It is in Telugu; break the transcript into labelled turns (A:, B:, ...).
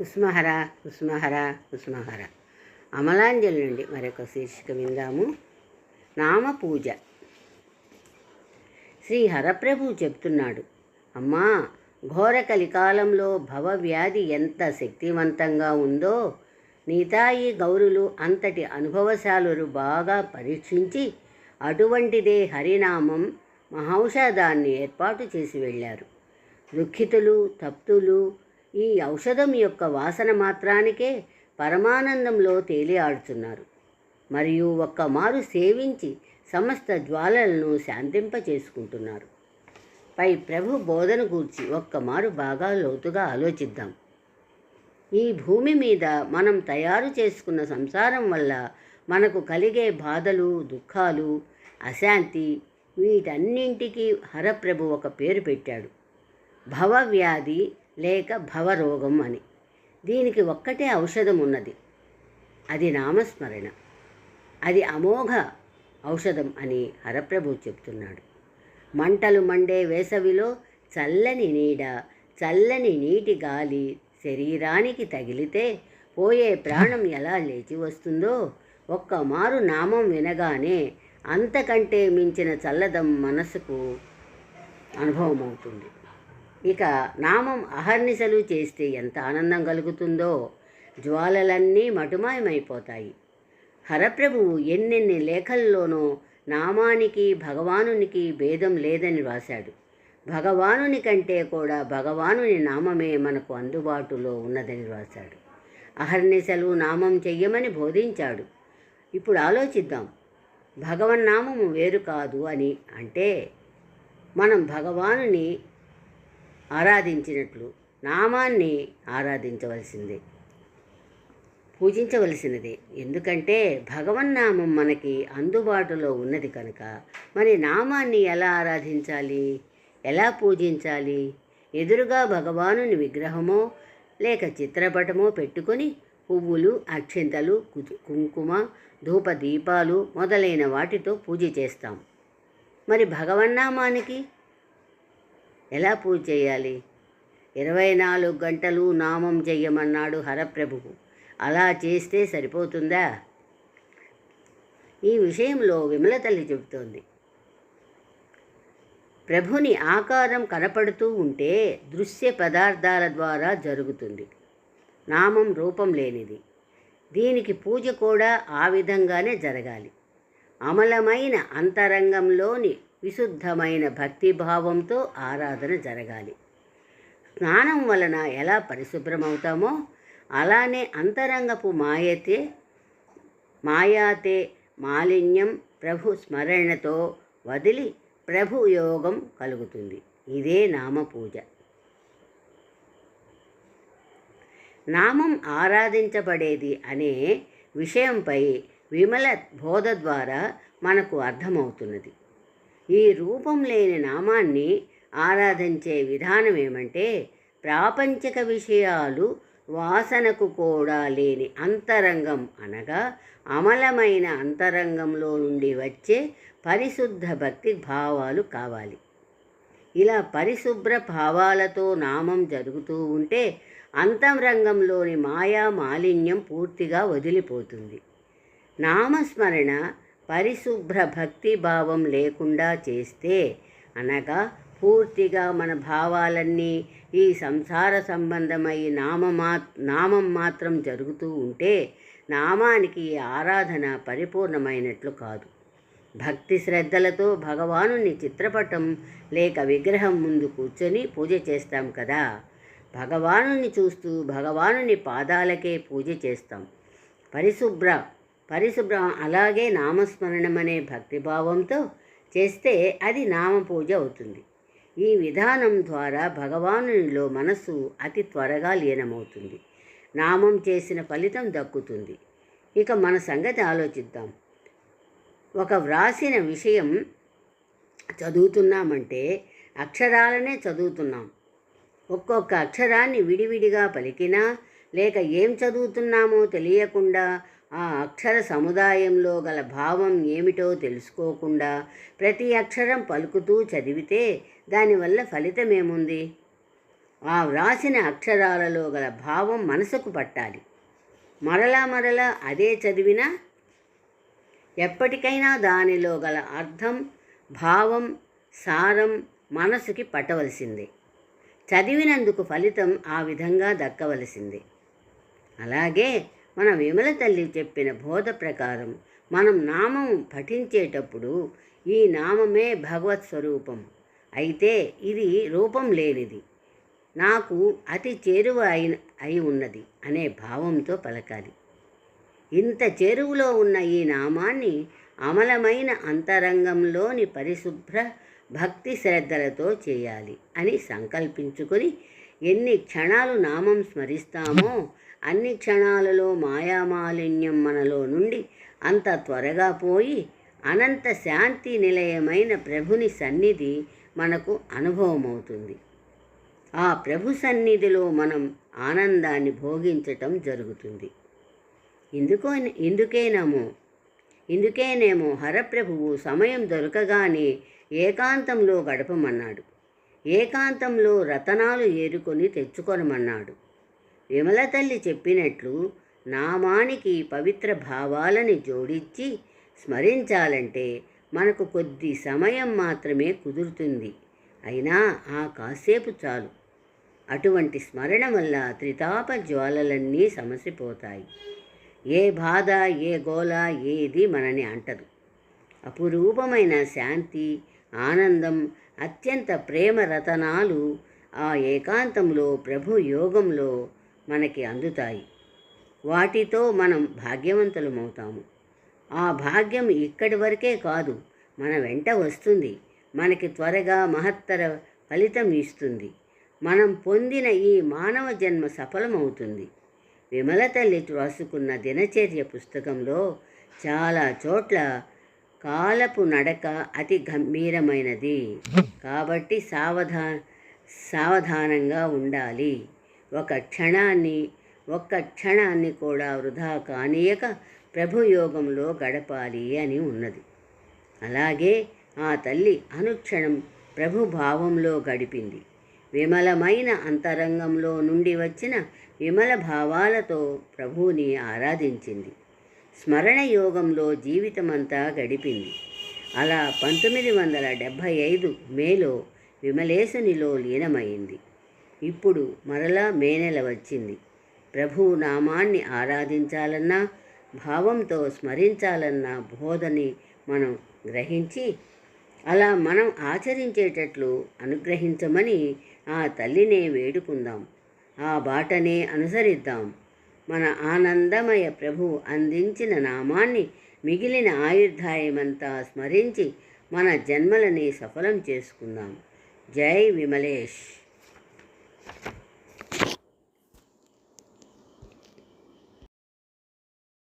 A: కుసుమహర కుసుమహర కుసుమహర అమలాంజలి నుండి మరొక శీర్షిక విందాము. నామ పూజ శ్రీ హరప్రభు చెప్తున్నాడు అమ్మా ఘోర కలికాలంలో భవవ్యాధి ఎంత శక్తివంతంగా ఉందో నీతాయి గౌరులు అంతటి అనుభవశాలురు బాగా పరీక్షించి అటువంటిదే హరినామం మహౌషధాన్ని ఏర్పాటు చేసి వెళ్ళారు. దుఃఖితులు తప్తులు ఈ ఔషధం యొక్క వాసన మాత్రానికే పరమానందంలో తేలియాడుచున్నారు మరియు ఒక్కమారు సేవించి సమస్త జ్వాలలను శాంతింపచేసుకుంటున్నారు. పై ప్రభు బోధన గూర్చి ఒక్కమారు బాగా లోతుగా ఆలోచిద్దాం. ఈ భూమి మీద మనం తయారు చేసుకున్న సంసారం వల్ల మనకు కలిగే బాధలు దుఃఖాలు అశాంతి వీటన్నింటికీ హరప్రభు ఒక పేరు పెట్టాడు. భవవ్యాధి లేక భవరోగం అని. దీనికి ఒక్కటే ఔషధం ఉన్నది అది నామస్మరణ. అది అమోఘ ఔషధం అని హరప్రభు చెప్తున్నాడు. మంటలు మండే వేసవిలో చల్లని నీడ చల్లని నీటి గాలి శరీరానికి తగిలితే పోయే ప్రాణం ఎలా లేచి వస్తుందో ఒక్క మారు నామం వినగానే అంతకంటే మించిన చల్లదం మనసుకు అనుభవం అవుతుంది ఇక నామం అహర్నిశలు చేస్తే ఎంత ఆనందం కలుగుతుందో జ్వాలలన్నీ మటుమాయమైపోతాయి. హరప్రభువు ఎన్నెన్ని లేఖల్లోనో నామానికి భగవానునికి భేదం లేదని రాశాడు. భగవానుని కంటే కూడా భగవానుని నామమే మనకు అందుబాటులో ఉన్నదని రాశాడు. అహర్నిశలు నామం చెయ్యమని బోధించాడు. ఇప్పుడు ఆలోచిద్దాం. భగవన్నామము వేరు కాదు అని అంటే మనం భగవానుని ఆరాధించినట్లు నామాన్ని ఆరాధించవలసిందే. పూజించవలసినదే. ఎందుకంటే భగవన్నామం మనకి అందుబాటులో ఉన్నది కనుక మరి నామాన్ని ఎలా ఆరాధించాలి? ఎలా పూజించాలి? ఎదురుగా భగవానుని విగ్రహమో లేక చిత్రపటమో పెట్టుకొని పువ్వులు అక్షింతలు కు- కుంకుమ ధూప దీపాలు మొదలైన వాటితో పూజ చేస్తాం. మరి భగవన్నామానికి ఎలా పూజ చేయాలి? ఇరవై నాలుగు గంటలు నామం చెయ్యమన్నాడు హరప్రభువు. అలా చేస్తే సరిపోతుందా? ఈ విషయంలో విమల తల్లి చెబుతోంది. ప్రభుని ఆకారం కనపడుతూ ఉంటే దృశ్య పదార్థాల ద్వారా జరుగుతుంది. నామం రూపం లేనిది. దీనికి పూజ కూడా ఆ విధంగానే జరగాలి. అమలమైన అంతరంగంలోని విశుద్ధమైన భక్తిభావంతో ఆరాధన జరగాలి. స్నానం వలన ఎలా పరిశుభ్రమవుతామో అలానే అంతరంగపు మాయతే మాయాతే మాలిన్యం ప్రభు స్మరణతో వదిలి ప్రభు యోగం కలుగుతుంది. ఇదే నామ పూజ. నామం ఆరాధించబడేది అనే విషయంపై విమల బోధ ద్వారా మనకు అర్థమవుతున్నది. ఈ రూపం లేని నామాన్ని ఆరాధించే విధానం ఏమంటే ప్రాపంచిక విషయాలు వాసనకు కూడా లేని అంతరంగం అనగా అమలమైన అంతరంగంలో నుండి వచ్చే పరిశుద్ధ భక్తి భావాలు కావాలి. ఇలా పరిశుభ్ర భావాలతో నామం జరుగుతూ ఉంటే అంతరంగంలోని మాయా మాలిన్యం పూర్తిగా వదిలిపోతుంది. నామస్మరణ పరిశుభ్ర భక్తి భావం లేకుండా చేస్తే అనగా పూర్తిగా మన భావాలన్నీ ఈ సంసార సంబంధమై నామమా నామం మాత్రం జరుగుతూ ఉంటే నామానికి ఆరాధన పరిపూర్ణమైనట్లు కాదు. భక్తి శ్రద్ధలతో భగవానుని చిత్రపటం లేక విగ్రహం ముందు కూర్చొని పూజ చేస్తాం కదా. భగవానుని చూస్తూ భగవానుని పాదాలకే పూజ చేస్తాం. పరిశుభ్ర పరిశుభ్రం అలాగే నామస్మరణం అనే భక్తిభావంతో చేస్తే అది నామ పూజ అవుతుంది. ఈ విధానం ద్వారా భగవానునిలో మనసు అతి త్వరగా లీనమవుతుంది. నామం చేసిన ఫలితం దక్కుతుంది. ఇక మన సంగతి ఆలోచిద్దాం. ఒక వ్రాసిన విషయం చదువుతున్నామంటే అక్షరాలనే చదువుతున్నాం. ఒక్కొక్క అక్షరాన్ని విడివిడిగా పలికినా లేక ఏం చదువుతున్నామో తెలియకుండా ఆ అక్షర సముదాయంలో గల భావం ఏమిటో తెలుసుకోకుండా ప్రతి అక్షరం పలుకుతూ చదివితే దానివల్ల ఫలితం ఏముంది ఆ వ్రాసిన అక్షరాలలో గల భావం మనసుకు పట్టాలి. మరలా మరలా అదే చదివినా ఎప్పటికైనా దానిలో గల అర్థం భావం సారం మనసుకి పట్టవలసిందే. చదివినందుకు ఫలితం ఆ విధంగా దక్కవలసిందే. అలాగే మన విమల తల్లి చెప్పిన బోధ ప్రకారం మనం నామం పఠించేటప్పుడు ఈ నామమే భగవత్ స్వరూపం. అయితే ఇది రూపం లేనిది. నాకు అతి చేరువ అయి అయి ఉన్నది అనే భావంతో పలకాలి. ఇంత చేరువలో ఉన్న ఈ నామాన్ని అమలమైన అంతరంగంలోని పరిశుభ్ర భక్తి శ్రద్ధలతో చేయాలి అని సంకల్పించుకొని ఎన్ని క్షణాలు నామం స్మరిస్తామో అన్ని క్షణాలలో మాయామాలిన్యం మనలో నుండి అంత త్వరగా పోయి అనంత శాంతి నిలయమైన ప్రభుని సన్నిధి మనకు అనుభవమవుతుంది. ఆ ప్రభు సన్నిధిలో మనం ఆనందాన్ని భోగించటం జరుగుతుంది. ఇందుకో ఇందుకేనేమో ఇందుకేనేమో హరప్రభువు సమయం దొరకగానే ఏకాంతంలో గడపమన్నాడు. ఏకాంతంలో రతనాలు ఏరుకొని తెచ్చుకొనమన్నాడు. విమల తల్లి చెప్పినట్లు నామానికి పవిత్ర భావాలని జోడించి స్మరించాలంటే మనకు కొద్ది సమయం మాత్రమే కుదురుతుంది. అయినా ఆ కాసేపు చాలు. అటువంటి స్మరణ వల్ల త్రితాప జ్వాలలన్నీ సమసిపోతాయి. ఏ బాధ ఏ గోల ఏది మనని అంటదు. అపురూపమైన శాంతి ఆనందం అత్యంత ప్రేమ రతనాలు ఆ ఏకాంతంలో ప్రభు యోగంలో మనకి అందుతాయి. వాటితో మనం భాగ్యవంతులమవుతాము. ఆ భాగ్యం ఇక్కడి వరకే కాదు మన వెంట వస్తుంది. మనకి త్వరగా మహత్తర ఫలితం ఇస్తుంది. మనం పొందిన ఈ మానవ జన్మ సఫలమవుతుంది. విమల తల్లి రాసుకున్న దినచర్య పుస్తకంలో చాలా చోట్ల కాలపు నడక అతి గంభీరమైనది. కాబట్టి సావధా సావధానంగా ఉండాలి. ఒక క్షణాన్ని ఒక్క క్షణాన్ని కూడా వృధా కానీయక ప్రభుయోగంలో గడపాలి అని ఉన్నది. అలాగే ఆ తల్లి అనుక్షణం ప్రభుభావంలో గడిపింది. విమలమైన అంతరంగంలో నుండి వచ్చిన విమల భావాలతో ప్రభువుని ఆరాధించింది. స్మరణ యోగంలో జీవితమంతా గడిపింది. అలా పంతొమ్మిది వందల డెబ్భై ఐదు మేలో విమలేశునిలో లీనమైంది. ఇప్పుడు మరలా మే నెల వచ్చింది. ప్రభువు నామాన్ని ఆరాధించాలన్నా భావంతో స్మరించాలన్న బోధని మనం గ్రహించి అలా మనం ఆచరించేటట్లు అనుగ్రహించమని ఆ తల్లినే వేడుకుందాం. ఆ బాటనే అనుసరిద్దాం. మన ఆనందమయ ప్రభు అందించిన నామాన్ని మిగిలిన ఆయుర్ధాయమంతా స్మరించి మన జన్మలని సఫలం చేసుకుందాం. జై విమలేష్.